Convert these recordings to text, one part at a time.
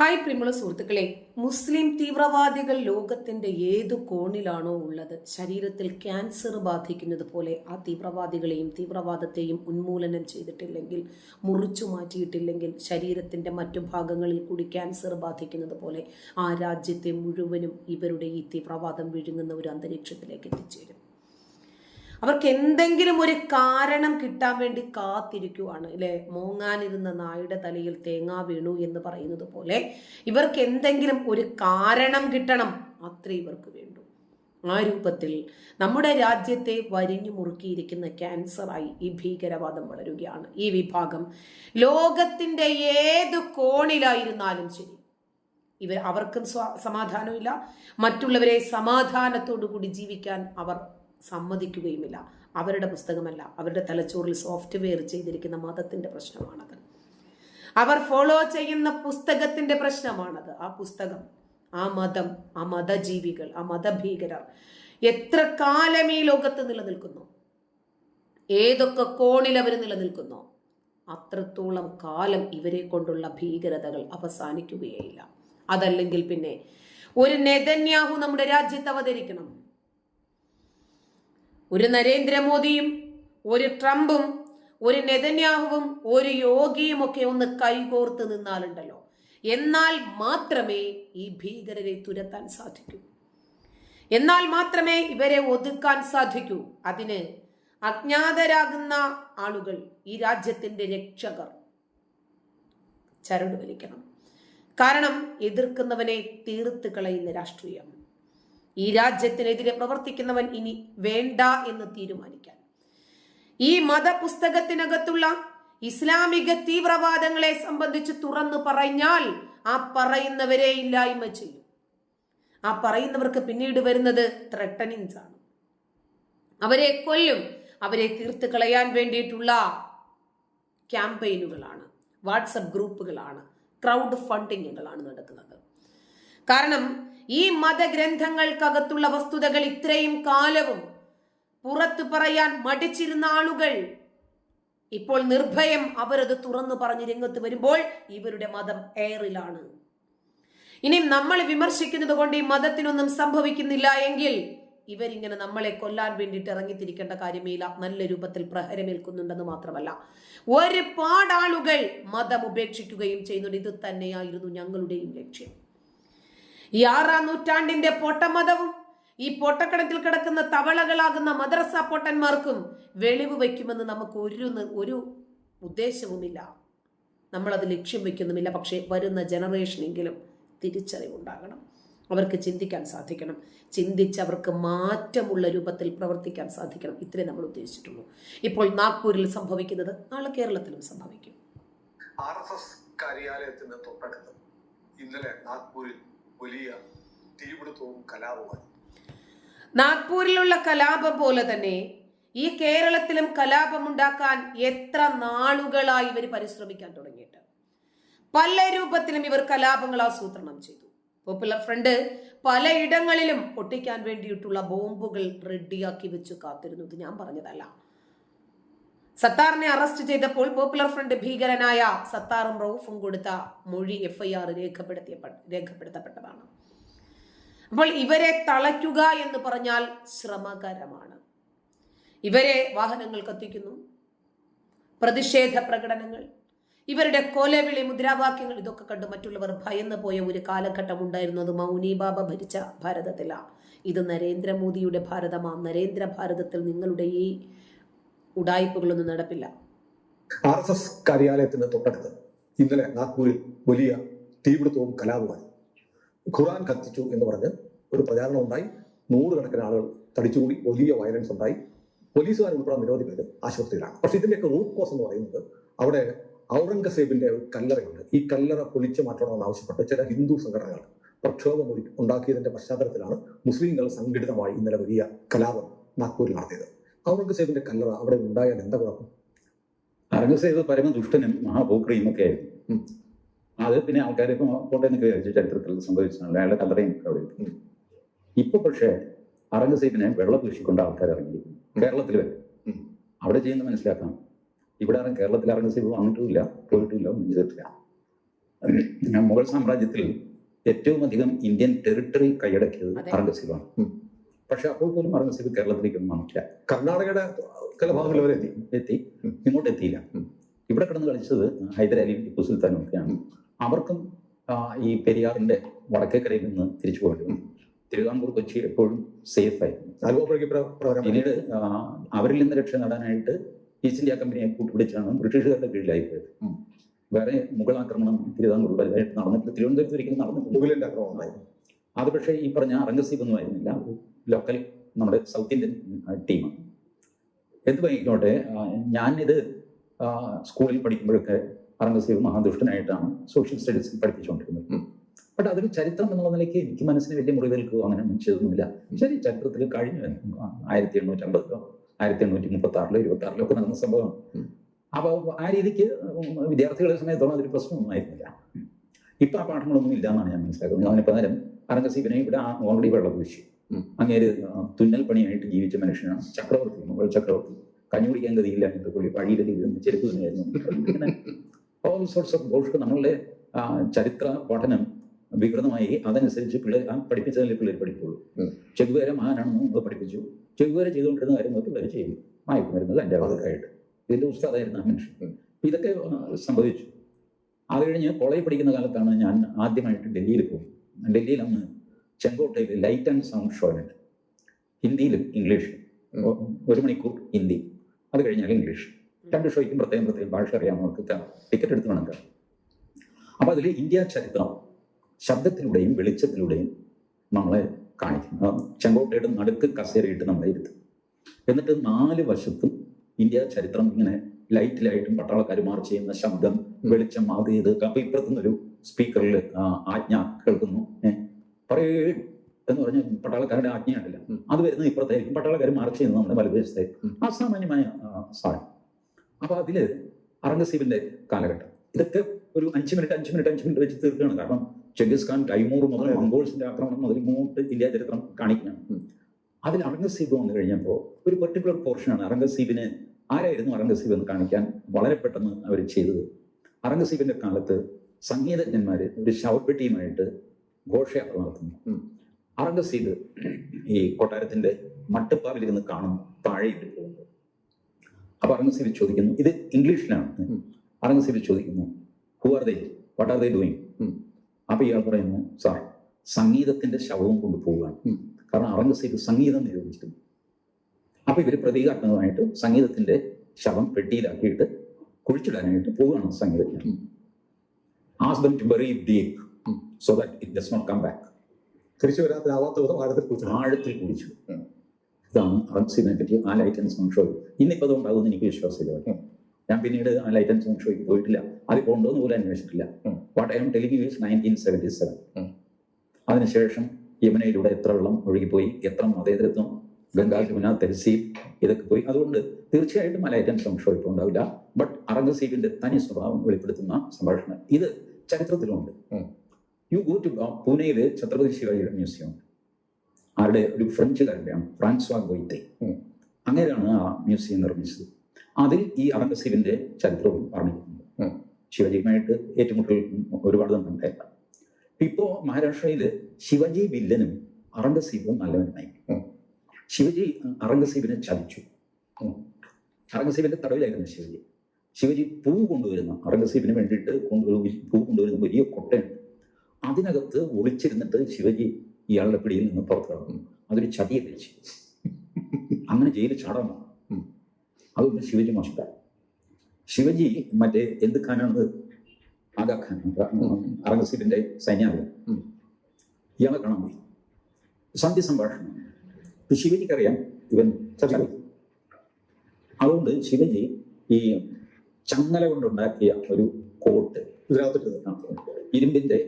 Hi പ്രിമുള സുഹൃത്തുക്കളെ മുസ്ലിം തീവ്രവാദികൾ ലോകത്തിന്റെ ഏതു കോണിലാണോ ഉള്ളത്? ശരീരത്തിൽ ക്യാൻസർ ബാധിക്കുന്നത് പോലെ ആ തീവ്രവാദികളെയും തീവ്രവാദത്തെയും ഉന്മൂലനം ചെയ്തിട്ടില്ലെങ്കിൽ മുറിച്ചു മാറ്റിയിട്ടില്ലെങ്കിൽ ശരീരത്തിന്റെ മറ്റു ഭാഗങ്ങളിൽ കൂടി ക്യാൻസർ ബാധിക്കുന്നത് പോലെ ആ രാജ്യത്തെ മുഴുവനും ഇവരുടെ ഈ തീവ്രവാദം വിഴുങ്ങുന്ന ഒരു അന്തരീക്ഷത്തിലേക്ക് എത്തിച്ചേരും. അവർക്ക് എന്തെങ്കിലും ഒരു കാരണം കിട്ടാൻ വേണ്ടി കാത്തിരിക്കുവാണ് അല്ലെ മൂങ്ങാനിരുന്ന നായുടെ തലയിൽ തേങ്ങ വീണു എന്ന് പറയുന്നത് പോലെ ഇവർക്ക് എന്തെങ്കിലും ഒരു കാരണം കിട്ടണം അത്രേ ഇവർക്ക് വേണ്ടു. ആ രൂപത്തിൽ നമ്മുടെ രാജ്യത്തെ വരിഞ്ഞു മുറുക്കിയിരിക്കുന്ന ക്യാൻസറായി ഈ ഭീകരവാദം വളരുകയാണ്. ഈ വിഭാഗം ലോകത്തിന്റെ ഏത് കോണിലായിരുന്നാലും ശരി. ഇവർ അവർക്കും സമാധാനമില്ല. മറ്റുള്ളവരെ സമാധാനത്തോടു കൂടി ജീവിക്കാൻ അവർ സമ്മതിക്കുകയുമില്ല. അവരുടെ പുസ്തകമല്ല. അവരുടെ തലച്ചോറിൽ സോഫ്റ്റ്വെയർ ചെയ്തിരിക്കുന്ന മതത്തിന്റെ പ്രശ്നമാണത്. അവർ ഫോളോ ചെയ്യുന്ന പുസ്തകത്തിന്റെ പ്രശ്നമാണത്. ആ പുസ്തകം ആ മതം ആ മതജീവികൾ ആ മതഭീകരർ എത്ര കാലം ഈ ലോകത്ത് നിലനിൽക്കുന്നു? ഏതൊക്കെ കോണിൽ അവർ നിലനിൽക്കുന്നു? അത്രത്തോളം കാലം ഇവരെ കൊണ്ടുള്ള ഭീകരതകൾ അവസാനിക്കുകയില്ല അതല്ലെങ്കിൽ പിന്നെ ഒരു നെതന്യാഹു നമ്മുടെ രാജ്യത്ത് അവതരിക്കണം. ഒരു നരേന്ദ്രമോദിയും ഒരു ട്രംപും ഒരു നെതന്യാഹുവും ഒരു യോഗിയും ഒക്കെ ഒന്ന് കൈകോർത്ത് നിന്നാലുണ്ടല്ലോ. എന്നാൽ മാത്രമേ ഈ ഭീകരരെ തുരത്താൻ സാധിക്കൂ. എന്നാൽ മാത്രമേ ഇവരെ ഒതുക്കാൻ സാധിക്കൂ. അതിന് അജ്ഞാതരാകുന്ന ആളുകൾ ഈ രാജ്യത്തിന്റെ രക്ഷകർ ചരട് വലിക്കണം. കാരണം എതിർക്കുന്നവനെ തീർത്ത് കളയുന്ന രാഷ്ട്രീയം. ഈ രാജ്യത്തിനെതിരെ പ്രവർത്തിക്കുന്നവൻ ഇനി വേണ്ട എന്ന് തീരുമാനിക്കാൻ. ഈ മതപുസ്തകത്തിനകത്തുള്ള ഇസ്ലാമിക തീവ്രവാദങ്ങളെ സംബന്ധിച്ച് തുറന്നു പറഞ്ഞാൽ ആ പറയുന്നവരെ ഇല്ലായ്മ ചെയ്യും. ആ പറയുന്നവർക്ക് പിന്നീട് വരുന്നത് ത്രട്ടനിങ്സ് ആണ്. അവരെ കൊല്ലും അവരെ തീർത്ത് കളയാൻ വേണ്ടിയിട്ടുള്ള ക്യാമ്പയിനുകളാണ് വാട്സപ്പ് ഗ്രൂപ്പുകളാണ് ക്രൗഡ് ഫണ്ടിങ്ങുകളാണ് നടക്കുന്നത്. കാരണം ഈ മതഗ്രന്ഥങ്ങൾക്കകത്തുള്ള വസ്തുതകൾ ഇത്രയും കാലവും പുറത്തു പറയാൻ മടിച്ചിരുന്ന ആളുകൾ ഇപ്പോൾ നിർഭയം അവരത് തുറന്നു പറഞ്ഞ് രംഗത്ത് വരുമ്പോൾ ഇവരുടെ മതം എയറിലാണ് ഇനി നമ്മൾ വിമർശിക്കുന്നത് കൊണ്ട് ഈ മതത്തിനൊന്നും സംഭവിക്കുന്നില്ല എങ്കിൽ ഇവരിങ്ങനെ നമ്മളെ കൊല്ലാൻ വേണ്ടിയിട്ട് ഇറങ്ങിത്തിരിക്കേണ്ട കാര്യമില്ല. നല്ല രൂപത്തിൽ പ്രഹരമേൽക്കുന്നുണ്ടെന്ന് മാത്രമല്ല. ഒരുപാട് ആളുകൾ മതം ഉപേക്ഷിക്കുകയും ചെയ്യുന്നുണ്ട്. ഇത് തന്നെയായിരുന്നു ഞങ്ങളുടെയും ലക്ഷ്യം. ഈ ആറാം നൂറ്റാണ്ടിന്റെ പൊട്ടമതവും ഈ പൊട്ടക്കടത്തിൽ കിടക്കുന്ന തവളകളാകുന്ന മദ്രസ പൊട്ടന്മാർക്കും വെളിവ് വയ്ക്കുമെന്ന് നമുക്ക് ഒരു ഒരു ഉദ്ദേശവുമില്ല. നമ്മളത് ലക്ഷ്യം വയ്ക്കുന്നുമില്ല. പക്ഷേ വരുന്ന ജനറേഷനെങ്കിലും തിരിച്ചറിവുണ്ടാകണം. അവർക്ക് ചിന്തിക്കാൻ സാധിക്കണം. ചിന്തിച്ച് അവർക്ക് മാറ്റമുള്ള രൂപത്തിൽ പ്രവർത്തിക്കാൻ സാധിക്കണം. ഇത്രേ നമ്മൾ ഉദ്ദേശിച്ചിട്ടുള്ളൂ. ഇപ്പോൾ നാഗ്പൂരിൽ സംഭവിക്കുന്നത് നാളെ കേരളത്തിലും സംഭവിക്കും. ആർ എസ് എസ് കാര്യാലയത്തിന് തൊട്ടടുത്ത് ഇന്നലെ നാഗ്പൂരിൽ വലിയ തീപിടുത്തവും കലാപമായി നാഗ്പൂരിലുള്ള കലാപം പോലെ തന്നെ ഈ കേരളത്തിലും കലാപമുണ്ടാക്കാൻ എത്ര നാളുകളായി ഇവർ പരിശ്രമിക്കാൻ തുടങ്ങിയിട്ട്? പല രൂപത്തിലും ഇവർ കലാപങ്ങൾ ആസൂത്രണം ചെയ്തു. പോപ്പുലർ ഫ്രണ്ട് പലയിടങ്ങളിലും പൊട്ടിക്കാൻ വേണ്ടിയിട്ടുള്ള ബോംബുകൾ റെഡിയാക്കി വെച്ച് കാത്തിരുന്നു. ഇത് ഞാൻ പറഞ്ഞതല്ല. സത്താറിനെ അറസ്റ്റ് ചെയ്തപ്പോൾ പോപ്പുലർ ഫ്രണ്ട് ഭീകരനായ സത്താറും റൌഫും കൊടുത്ത മൊഴി എഫ്ഐആർ രേഖപ്പെടുത്തിയ രേഖപ്പെടുത്തപ്പെട്ടതാണ്. അപ്പോൾ ഇവരെ തളയ്ക്കുക എന്ന് പറഞ്ഞാൽ ശ്രമകരമാണ്. ഇവരെ വാഹനങ്ങൾ കത്തിക്കുന്നു. പ്രതിഷേധ പ്രകടനങ്ങൾ. ഇവരുടെ കൊലവിളി മുദ്രാവാക്യങ്ങൾ ഇതൊക്കെ കണ്ട് മറ്റുള്ളവർ ഭയന്നു പോയ ഒരു കാലഘട്ടം ഉണ്ടായിരുന്നത് മൗനി ബാബ ഭരിച്ച ഭാരതത്തിലാണ് ഇത് നരേന്ദ്രമോദിയുടെ ഭാരതമാണ് നരേന്ദ്ര ഭാരതത്തിൽ നിങ്ങളുടെ ഈ ഉടായ്പകളൊന്നും നടപ്പില്ല. ആർ എസ് എസ് കാര്യാലയത്തിന് തൊട്ടടുത്ത് ഇന്നലെ നാഗ്പൂരിൽ വലിയ തീപിടുത്തവും കലാപമായി ഖുറാൻ കത്തിച്ചു എന്ന് പറഞ്ഞ് ഒരു പ്രചാരണം ഉണ്ടായി. നൂറുകണക്കിന് ആളുകൾ തടിച്ചുകൂടി വലിയ വയലൻസ് ഉണ്ടായി. പോലീസുകാർ ഉൾപ്പെടെ നിരവധി പേര് ആശുപത്രിയിലാണ്. പക്ഷെ ഇതിന്റെയൊക്കെ റൂട്ട് കോസ് എന്ന് പറയുന്നത് അവിടെ ഔറംഗസേബിന്റെ ഒരു കല്ലറയുണ്ട്. ഈ കല്ലറ പൊളിച്ചു മാറ്റണമെന്ന് ആവശ്യപ്പെട്ട് ചില ഹിന്ദു സംഘടനകൾ പ്രക്ഷോഭം ഉണ്ടാക്കിയതിന്റെ പശ്ചാത്തലത്തിലാണ് മുസ്ലിങ്ങൾ സംഘടിതമായി ഇന്നലെ വലിയ കലാപം നാഗ്പൂരിൽ നടത്തിയത്. ഔറംഗസേബിന്റെ കല്ലറ അവിടെ ഉണ്ടായാൽ എന്താ കുഴപ്പം? അരങ്ങസേവ് പരമദുഷ്ടനും മഹാഭൂക്രിയും ഒക്കെ ആയിരുന്നു. അത് പിന്നെ ആൾക്കാരെ ഇപ്പൊ കൊണ്ടുവന്ന് വിചാരിച്ചു ചരിത്രത്തിൽ സംഭവിച്ചാണ് അയാളുടെ കല്ലറയും അവിടെ. ഇപ്പൊ പക്ഷേ ഔറംഗസേബിനെ വെള്ളം പൂശിക്കൊണ്ട് ആൾക്കാർ ഇറങ്ങിയിരിക്കുന്നു. കേരളത്തിൽ വരെ. അവിടെ ചെയ്യുന്ന മനസ്സിലാക്കാം. ഇവിടെ ആരും കേരളത്തിൽ ഔറംഗസേബ് വന്നിട്ടില്ല പോയിട്ടില്ല ഒന്നും ചെയ്തിട്ടില്ല. മുഗൾ സാമ്രാജ്യത്തിൽ ഏറ്റവും അധികം ഇന്ത്യൻ ടെറിട്ടറി കൈയടക്കിയത്. ഔറംഗസീബാണ്. പക്ഷെ അപ്പോൾ പോലും ഔറംഗസീബ് കേരളത്തിലേക്കൊന്നും വന്നിട്ടില്ല. കർണാടകയുടെ ചില ഭാഗങ്ങളിൽ വരെ എത്തി എത്തി. ഇങ്ങോട്ട് എത്തിയില്ല. ഇവിടെ കിടന്ന് കളിച്ചത് ഹൈദരാലി ടിപ്പു സുൽത്താനും ഒക്കെയാണ് അവർക്കും ഈ പെരിയാറിന്റെ വടക്കേക്കരയിൽ നിന്ന് തിരിച്ചു പോകേണ്ടി വന്നു തിരുവിതാംകൂർ കൊച്ചി എപ്പോഴും സേഫ് ആയിരുന്നു. പിന്നീട് അവരിൽ നിന്ന് രക്ഷ നേടാനായിട്ട് ഈസ്റ്റ് ഇന്ത്യ കമ്പനിയെ കൂട്ടുപിടിച്ചാണ് ബ്രിട്ടീഷുകാരുടെ കീഴിലായി പോയത്. വേറെ മുഗൾ ആക്രമണം തിരുവിതാംകൂർ വലുതായിട്ട് നടന്നിട്ടില്ല തിരുവനന്തപുരത്ത് ഒരിക്കലും നടന്നിട്ടില്ല. അത് പക്ഷേ ഈ പറഞ്ഞ അറംഗസീബ് ഒന്നും ആയിരുന്നില്ല. ലോക്കൽ നമ്മുടെ സൗത്ത് ഇന്ത്യൻ ടീം എന്ത് വൈകിക്കോട്ടെ ഞാനിത് സ്കൂളിൽ പഠിക്കുമ്പോഴൊക്കെ അറംഗസീബ് മഹാദുഷ്ടനായിട്ടാണ് സോഷ്യൽ സ്റ്റഡീസ് പഠിപ്പിച്ചുകൊണ്ടിരുന്നത്. ബട്ട് അതൊരു ചരിത്രം എന്നുള്ള നിലയ്ക്ക് എനിക്ക് മനസ്സിന് വലിയ മുറിവേൽക്കുകയോ അങ്ങനെ ചെയ്തൊന്നുമില്ല. ശരി ചരിത്രത്തിൽ കഴിഞ്ഞു ആയിരത്തി എണ്ണൂറ്റി അമ്പതിലോ ആയിരത്തി എണ്ണൂറ്റി മുപ്പത്തി ആറിലോ ഇരുപത്തി ആറിലോ ഒക്കെ നടന്ന സംഭവം അപ്പൊ അപ്പോൾ ആ രീതിക്ക് വിദ്യാർത്ഥികളെ സമയത്തോളം അതൊരു പ്രശ്നമൊന്നും ആയിരുന്നില്ല ഇപ്പൊ ആ പാഠങ്ങളൊന്നും ഇല്ല എന്നാണ് ഞാൻ മനസ്സിലാക്കുന്നത്. അതിന് പകരം അറംഗസീബിനെ ഇവിടെ ഓൾറെഡി വെള്ളം കുഴിച്ചു. അങ്ങേര് തുന്നൽ പണിയായിട്ട് ജീവിച്ച മനുഷ്യനാണ് ചക്രവർത്തി. മുഗൾ ചക്രവർത്തി. കഞ്ഞി കുടിക്കാൻ ഗതിയില്ല എന്ന് പുള്ളി വഴിയിലേക്ക് ഇരുന്ന് ചെരുപ്പ് തന്നെയായിരുന്നു. ഇങ്ങനെ ഓൾ സോർട്സ് ഓഫ് ബോൾക്ക് നമ്മളുടെ ചരിത്ര പഠനം വികൃതമായി അതനുസരിച്ച് പിള്ളേർ ആ പഠിപ്പിച്ചതല്ലേ പിള്ളേർ പഠിക്കുള്ളൂ. ചെകുവേര മഹാനാണെന്ന് നമ്മൾ പഠിപ്പിച്ചു. ചെകുവേര ചെയ്തുകൊണ്ടിരുന്ന കാര്യങ്ങൾ പിള്ളേർ ചെയ്യും. മയക്കുമരുന്ന് കഞ്ചാവൊക്കെ ആയിട്ട്. ഇതിന്റെ ഉസ്താദായിരുന്നു ആ മനുഷ്യൻ. ഇതൊക്കെ സംഭവിച്ചു. അത് കഴിഞ്ഞ് കോളേജ് പഠിക്കുന്ന കാലത്താണ് ഞാൻ ആദ്യമായിട്ട് ഡൽഹിയിൽ പോകും ഡൽഹിയിൽ അന്ന് ചെങ്കോട്ടയിൽ ലൈറ്റ് ആൻഡ് സൗണ്ട് ഷോ ഉണ്ട്. ഹിന്ദിയിലും ഇംഗ്ലീഷിലും. ഒരു മണിക്കൂർ ഹിന്ദി. അത് കഴിഞ്ഞാൽ ഇംഗ്ലീഷ്. രണ്ട് ഷോയ്ക്കും പ്രത്യേകം പ്രത്യേകം ഭാഷ അറിയാവുന്നവർക്ക് ടിക്കറ്റ് എടുത്ത് വേണം കാണാം അപ്പൊ അതിൽ ഇന്ത്യ ചരിത്രം ശബ്ദത്തിലൂടെയും വെളിച്ചത്തിലൂടെയും നമ്മളെ കാണിക്കും ചെങ്കോട്ടയുടെ നടുക്ക് കസേരയിട്ട് നമ്മളെ ഇരുത്തും. എന്നിട്ട് നാല് വശത്തും ഇന്ത്യ ചരിത്രം ഇങ്ങനെ ലൈറ്റിലായിട്ടും പട്ടാളക്കാർ മാർച്ച് ചെയ്യുന്ന ശബ്ദം വെളിച്ചം അത് ഇത് അപ്പൊ ഇപ്പുറത്തുനിന്നൊരു സ്പീക്കറിൽ ആജ്ഞ കേൾക്കുന്നു. ഏഹ് പറയേ എന്ന് പറഞ്ഞാൽ പട്ടാളക്കാരുടെ ആജ്ഞയാണല്ല. അത് വരുന്നത് ഇപ്പുറത്തായിരിക്കും പട്ടാളക്കാർ മാർച്ച് ചെയ്യുന്നത് നമ്മുടെ വലതുദേശത്തേക്ക്. അസാമാന്യമായ സാധനം അപ്പൊ അതിൽ അറംഗസീബിന്റെ കാലഘട്ടം ഇതൊക്കെ ഒരു അഞ്ച് മിനിറ്റ് അഞ്ച് മിനിറ്റ് അഞ്ച് മിനിറ്റ് വെച്ച് തീർക്കുകയാണ് കാരണം ചെങ്കിസ് ഖാൻ തൈമൂർ മുതൽ. മംഗോൾസിന്റെ ആക്രമണം മുതൽ ഇങ്ങോട്ട് ഇന്ത്യ ചരിത്രം കാണിക്കണം. അതിൽ അറംഗസീബ് വന്നു കഴിഞ്ഞപ്പോൾ ഒരു പെർട്ടിക്കുലർ പോർഷനാണ് അറംഗസീബിന് ആരായിരുന്നു അറംഗസീബ് എന്ന് കാണിക്കാൻ വളരെ പെട്ടെന്ന് അവർ ചെയ്തത് അറംഗസീബിന്റെ കാലത്ത് സംഗീതജ്ഞന്മാര് ഒരു ശവപ്പെട്ടിയുമായിട്ട് ഘോഷയാത്ര നടത്തുന്നു. അറംഗസീബ് ഈ കൊട്ടാരത്തിന്റെ മട്ടുപ്പാവിൽ ഇരുന്ന് കാണും താഴെയിട്ട് പോകുന്നത് അപ്പൊ അറംഗസീബ് ചോദിക്കുന്നു ഇത് ഇംഗ്ലീഷിലാണ്. അറംഗസീബ് ചോദിക്കുന്നു who are they what are they doing. അപ്പൊ ഇയാൾ പറയുന്നു സാർ സംഗീതത്തിന്റെ ശവവും കൊണ്ട് പോവുകയാണ് ഉം. കാരണം അറംഗസീബ് സംഗീതം നിരോധിച്ചിരുന്നു അപ്പൊ ഇവർ പ്രതീകാത്മകമായിട്ട് സംഗീതത്തിന്റെ ശവം പെട്ടിയിലാക്കിയിട്ട് കുഴിച്ചിടാനായിട്ട് പോവുകയാണ് സംഗീതജ്ഞർ ഉം. As to bury. So that it does not come back തിരിച്ചു വരാത്തിനാവാത്ത വിധം ആഴത്തിൽ കുടിച്ചു ആഴത്തിൽ കുഴിച്ചു ഉം. ഇതാണ് അറബ്സിനെ പറ്റി ആ ലൈറ്റ് ആൻഡ് സൗണ്ട് ഷോ ഇന്നിപ്പോൾ അത് ഉണ്ടാകുമെന്ന് എനിക്ക് വിശ്വാസമില്ല. ഞാൻ പിന്നീട് ആ ലൈറ്റ് ആൻഡ് സൗണ്ട് ഷോയ്ക്ക് പോയിട്ടില്ല. അതിപ്പോൾ ഉണ്ടോ എന്ന് പോലും അന്വേഷിച്ചിട്ടില്ല. What I am telling is nineteen seventy seven. അതിനുശേഷം യമുനയിലൂടെ എത്ര വെള്ളം ഒഴുകിപ്പോയി? എത്ര മതേതരത്വം? ഗംഗാ യമുന തെൽസീബ് ഇതൊക്കെ പോയി. അതുകൊണ്ട് തീർച്ചയായിട്ടും ആ സൗണ്ട് ഷോ ഇപ്പോൾ ഉണ്ടാവില്ല. ബട്ട് അറംഗസീബിന്റെ തനി സ്വഭാവം വെളിപ്പെടുത്തുന്ന സംഭാഷണം ഇത് ചരിത്രത്തിലുണ്ട്. യു ഗോ ടു പൂനെയിലെ ഛത്രപതി ശിവാജിയുടെ മ്യൂസിയം. ആരുടെ? ഒരു ഫ്രഞ്ചുകാരുടെയാണ് ഫ്രാൻസ്വാ ഗോയിത്തെ. അങ്ങനെയാണ് ആ മ്യൂസിയം നിർമ്മിച്ചത്. അതിൽ ഈ അറംഗസീബിന്റെ ചരിത്രവും പറഞ്ഞിട്ടുണ്ട്. ശിവജിയുമായിട്ട് ഏറ്റുമുട്ടൽ ഒരുപാട് ഉണ്ടായില്ല ഇപ്പോ മഹാരാഷ്ട്രയിൽ ശിവജി വില്ലനും അറംഗസീബും നല്ലവനായി. ശിവജി അറംഗസീബിനെ ചതിച്ചു. അറംഗസീബിന്റെ തടവിലായിരുന്നു ശിവജി. ശിവജി പൂ കൊണ്ടുവരുന്ന. അറംഗസീബിന് വേണ്ടിയിട്ട് കൊണ്ടുവരുന്ന പൂ കൊണ്ടുവരുന്ന വലിയ കൊട്ടയുണ്ട്. അതിനകത്ത് ഒളിച്ചിരുന്നിട്ട് ശിവജി ഇയാളുടെ പിടിയിൽ നിന്ന് പുറത്തിറങ്ങും അതൊരു ചതിയെ കഴിച്ചു അങ്ങനെ ജയിലിൽ ചടങ്ങും. അതുകൊണ്ട് ശിവജി മോശക്കാരൻ. ശിവജി മറ്റേ എന്ത് ഖാനാണ് അറംഗസീബിന്റെ സൈന്യാധിപൻ. ഇയാളെ കാണാൻ പോയി. സന്ധ്യ സംഭാഷണം. ശിവജിക്കറിയാം. ഇവൻ അതുകൊണ്ട് ശിവജി ഈ ചങ്ങല കൊണ്ടുണ്ടാക്കിയ ഒരു കോട്ട് ഇതിനകത്തിട്ട് ഇരുമ്പിന്റെ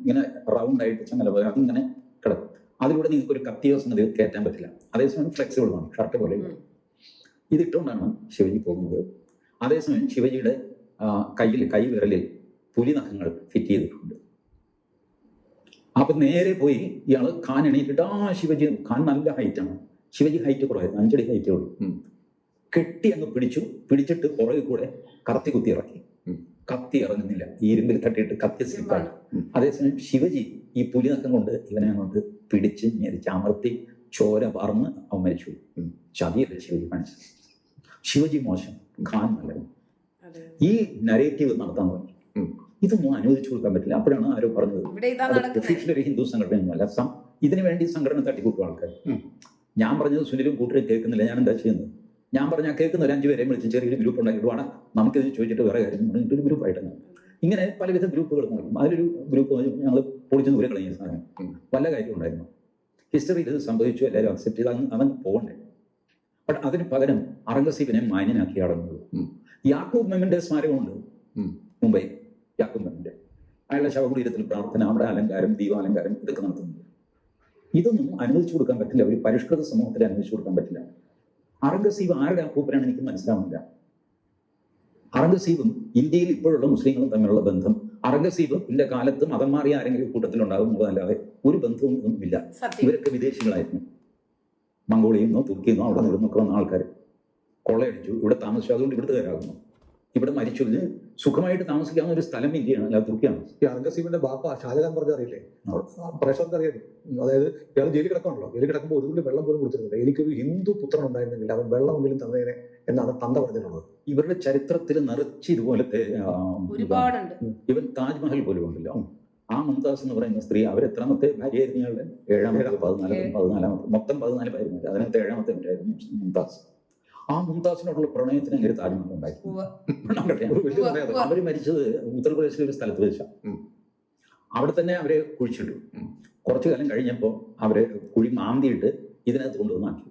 ഇങ്ങനെ റൗണ്ട് ആയിട്ട് ചങ്ങല പോലെ അതിങ്ങനെ കിടക്കും. അതിലൂടെ നിങ്ങൾക്ക് ഒരു കത്തിയോ സംഗതി കയറ്റാൻ പറ്റില്ല. അതേസമയം ഫ്ലെക്സിബിൾ ആണ് ഷർട്ട് പോലെ. ഇതിട്ടുകൊണ്ടാണ് ശിവജി പോകുന്നത്. അതേസമയം ശിവജിയുടെ കയ്യിൽ കൈ വിരലിൽ പുലി നഖങ്ങൾ ഫിറ്റ് ചെയ്തിട്ടുണ്ട്. അപ്പൊ നേരെ പോയി ഇയാൾ ഖാൻ എണീറ്റിട്ട് ആ ശിവജി ഖാൻ നല്ല ഹൈറ്റ് ആണ്. ശിവജി ഹൈറ്റ് കുറവായിരുന്നു അഞ്ചടി ഹൈറ്റേ ഉള്ളൂ. കെട്ടി അങ്ങ് പിടിച്ചു. പിടിച്ചിട്ട് പുറകെ കൂടെ കറത്തി കുത്തി ഇറക്കി. കത്തി ഇറങ്ങുന്നില്ല. ഈ ഇരുമ്പിൽ തട്ടിയിട്ട് കത്തി സ്ലിപ്പാണ്. അതേസമയം ശിവജി ഈ പുലിനക്കം കൊണ്ട് ഇവനെ അങ്ങോട്ട് പിടിച്ച് ഞെരിച്ച് അമർത്തി ചോര പറന്ന് അവൻ മരിച്ചു ചതിയല്ല ചതിയല്ലേ ശിവജി കാണിച്ചത്? ശിവജി മോശം. ഖാൻ നല്ലത് അതെ. ഈ നരേറ്റീവ് നടത്താൻ തുടങ്ങി. ഇത് ഇതൊന്നും അനുവദിച്ചു കൊടുക്കാൻ പറ്റില്ല. അപ്പോഴാണ് ആരോ പറഞ്ഞത്. ഒഫീഷ്യൽ ഒരു ഹിന്ദു സംഘടനയൊന്നുമല്ല. ഇതിനു വേണ്ടി സംഘടന തട്ടിക്കൂട്ടും ആൾക്കാർ ഞാൻ പറഞ്ഞത് സുനിലും കൂട്ടരും കേൾക്കുന്നില്ല. ഞാൻ എന്താ ചെയ്യുന്നത്? ഞാൻ പറഞ്ഞാൽ കേൾക്കുന്ന ഒരു അഞ്ചു പേരെ വിളിച്ച് ചെറിയൊരു ഗ്രൂപ്പ് ഉണ്ടാക്കിയിട്ട് വേണം നമുക്കിത് ചോദിച്ചിട്ട് വേറെ കാര്യം പറഞ്ഞിട്ട് ഗ്രൂപ്പ് ഗ്രൂപ്പായിട്ട് ഇങ്ങനെ പലവിധ ഗ്രൂപ്പുകൾ നടക്കും. അതിലൊരു ഗ്രൂപ്പ് ഞങ്ങൾ പൊളിച്ച് ദൂരെ കളഞ്ഞ സാധനം പല കാര്യം ഉണ്ടായിരുന്നു. ഹിസ്റ്ററിയിൽ ഇത് സംഭവിച്ചു എല്ലാവരും അക്സെപ്റ്റ് ചെയ്ത്. അങ്ങ് അതങ്ങ് പോകണ്ടേ. ബട്ട് അതിന് പകരം അറംഗസീബിനെ മാന്യനാക്കി അടങ്ങുന്നത്. യാക്കൂബ് മെമ്മിന്റെ സ്മാരകമുണ്ട്. മുംബൈ യാക്കൂബ് മെമ്മിന്റെ അയാളുടെ ശവകുടീരത്തിൽ പ്രാർത്ഥന അവിടെ അലങ്കാരം ദീപാലങ്കാരം ഇതൊക്കെ നടത്തുന്നുണ്ട്. ഇതൊന്നും അനുവദിച്ചു കൊടുക്കാൻ പറ്റില്ല. ഒരു പരിഷ്കൃത സമൂഹത്തിൽ അനുവദിച്ചു കൊടുക്കാൻ പറ്റില്ല. അറംഗസീബ് ആരുടെ അപ്പൂപ്പനാണ് എനിക്ക് മനസ്സിലാവുന്നില്ല. അറംഗസീബും ഇന്ത്യയിൽ ഇപ്പോഴുള്ള മുസ്ലിങ്ങളും തമ്മിലുള്ള ബന്ധം അറംഗസീബിന്റെ കാലത്ത് മതം മാറിയ ആരെങ്കിലും കൂട്ടത്തിലുണ്ടാകും എന്നുള്ളതല്ലാതെ ഒരു ബന്ധവും ഒന്നും ഇല്ല. ഇവരൊക്കെ വിദേശികളായിരുന്നു. മംഗോളിയിൽ നിന്നോ തുർക്കിയിൽ നിന്നോ അവിടെ നിന്നൊക്കെ വന്ന ആൾക്കാർ കൊള്ളയടിച്ചു. ഇവിടെ താമസിച്ചു. അതുകൊണ്ട് ഇവിടുത്തെ കാരാകുന്നു. ഇവിടെ മരിച്ചു സുഖമായിട്ട് താമസിക്കാവുന്ന ഒരു സ്ഥലം ഇന്ത്യയാണ് അല്ല തുർക്കിയാണ്. ഈ ബാപ്പ ഷാജഹാൻ പറഞ്ഞ അറിയില്ലേ. പ്രേക്ഷകർക്ക് അറിയാം അതായത് ഇയാൾ ജയിലിൽ കിടക്കണല്ലോ ജയിലിൽ കിടക്കുമ്പോൾ ഒരു തുള്ളി വെള്ളം പോലും കുടിച്ചിരുന്നില്ല. എനിക്കൊരു ഹിന്ദു പുത്രൻ ഉണ്ടായിരുന്നെങ്കിൽ അവൻ വെള്ളമെങ്കിലും തന്നേനെ എന്നാണ് തന്ത പറഞ്ഞിട്ടുള്ളത്. ഇവരുടെ ചരിത്രത്തിൽ നിറച്ച് ഇതുപോലത്തെ ഒരുപാടുണ്ട്. ഇവൻ താജ്മഹൽ പോലും ഉണ്ടല്ലോ. ആ മുംതാസ് എന്ന് പറയുന്ന സ്ത്രീ അവരെത്രാമത്തെ ഭാര്യയായിരുന്നു ഇയാളുടെ? ഏഴാമത്തെ പതിനാലാമത്തെ പതിനാലാമത്തെ മൊത്തം പതിനാല് ഭാര്യമാര്. അതിനകത്ത് ഏഴാമത്തെ ആയിരുന്നു മുംതാസ്? ആ മുംതാസിനോടുള്ള പ്രണയത്തിന് അങ്ങനെ താജ്മഹൽ ഉണ്ടായി. അവർ വലിയ. മരിച്ചത് ഉത്തർപ്രദേശിലെ ഒരു സ്ഥലത്ത് വെച്ചാണ് അവിടെ തന്നെ അവരെ കുഴിച്ചിട്ടു. കുറച്ചു കാലം കഴിഞ്ഞപ്പോൾ അവരെ കുഴി മാന്തിയിട്ട് ഇതിനകത്ത് കൊണ്ടുവന്നാക്കി.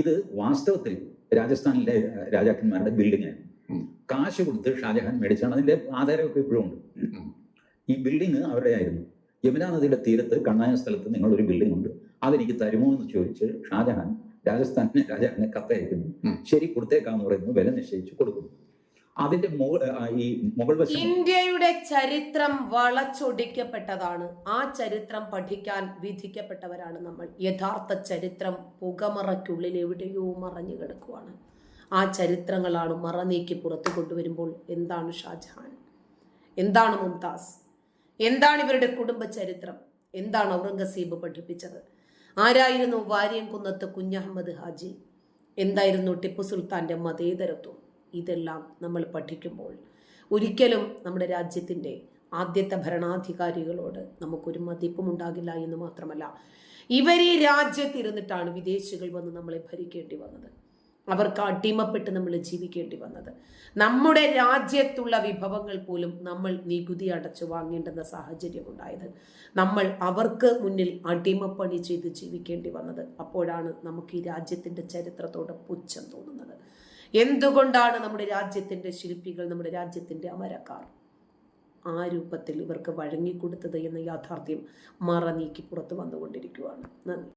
ഇത് വാസ്തവത്തിൽ രാജസ്ഥാനിലെ രാജാക്കന്മാരുടെ ബിൽഡിംഗ് ആയിരുന്നു. കാശ് കൊടുത്ത് ഷാജഹാൻ മേടിച്ചാണ്. അതിന്റെ ആധാരമൊക്കെ ഇപ്പോഴും ഉണ്ട്. ഈ ബിൽഡിംഗ് അവരുടെ ആയിരുന്നു യമുനാ നദിയുടെ തീരത്ത് കണ്ണായ സ്ഥലത്ത് നിങ്ങളൊരു ബിൽഡിംഗ് ഉണ്ട്. അതെനിക്ക് തരുമോ എന്ന് ചോദിച്ച് ഷാജഹാൻ രാജസ്ഥാനിലെ രാജാവിനെ കത്തയക്കുന്നു. ശരി കൊടുത്തേക്കാന്ന് പറയുന്നു. വില നിശ്ചയിച്ചു കൊടുക്കുന്നു. അതിന്റെ ഈ മുകൾ വശം ഇന്ത്യയുടെ ചരിത്രം വളച്ചൊടിക്കപ്പെട്ടതാണ്. ആ ചരിത്രം പഠിക്കാൻ വിധിക്കപ്പെട്ടവരാണ് നമ്മൾ. യഥാർത്ഥ ചരിത്രം പുകമറയ്ക്കുള്ളിൽ എവിടെയോ മറഞ്ഞു കിടക്കുവാണ്. ആ ചരിത്രങ്ങളാണ് മറ നീക്കി പുറത്തു കൊണ്ടുവരുമ്പോൾ എന്താണ് ഷാജഹാൻ? എന്താണ് മുംതാസ്? എന്താണ് ഇവരുടെ കുടുംബ ചരിത്രം? എന്താണ് ഔറംഗസീബ് പഠിപ്പിച്ചത്? ആരായിരുന്നു വാര്യംകുന്നത്ത് കുഞ്ഞഹമ്മദ് ഹാജി? എന്തായിരുന്നു ടിപ്പു സുൽത്താന്റെ മതേതരത്വം? ഇതെല്ലാം നമ്മൾ പഠിക്കുമ്പോൾ ഒരിക്കലും നമ്മുടെ രാജ്യത്തിന്റെ ആദ്യത്തെ ഭരണാധികാരികളോട് നമുക്കൊരു മതിപ്പും ഉണ്ടാകില്ല എന്ന് മാത്രമല്ല ഇവർ രാജ്യത്തിരുന്നിട്ടാണ് വിദേശികൾ വന്ന് നമ്മളെ ഭരിക്കേണ്ടി വന്നത്. അവർക്ക് അടിമപ്പെട്ട് നമ്മൾ ജീവിക്കേണ്ടി വന്നത്. നമ്മുടെ രാജ്യത്തുള്ള വിഭവങ്ങൾ പോലും നമ്മൾ നികുതി അടച്ചു വാങ്ങേണ്ടുന്ന സാഹചര്യം ഉണ്ടായത്. നമ്മൾ അവർക്ക് മുന്നിൽ അടിമപ്പണി ചെയ്ത് ജീവിക്കേണ്ടി വന്നത്. അപ്പോഴാണ് നമുക്ക് ഈ രാജ്യത്തിന്റെ ചരിത്രത്തോട് പുച്ഛം തോന്നുന്നത്. എന്തുകൊണ്ടാണ് നമ്മുടെ രാജ്യത്തിന്റെ ശില്പികൾ നമ്മുടെ രാജ്യത്തിന്റെ അമരക്കാർ ആ രൂപത്തിൽ ഇവർക്ക് വഴങ്ങിക്കൊടുത്തത് എന്ന യാഥാർത്ഥ്യം മറ നീക്കി പുറത്തു വന്നുകൊണ്ടിരിക്കുകയാണ് നന്ദി.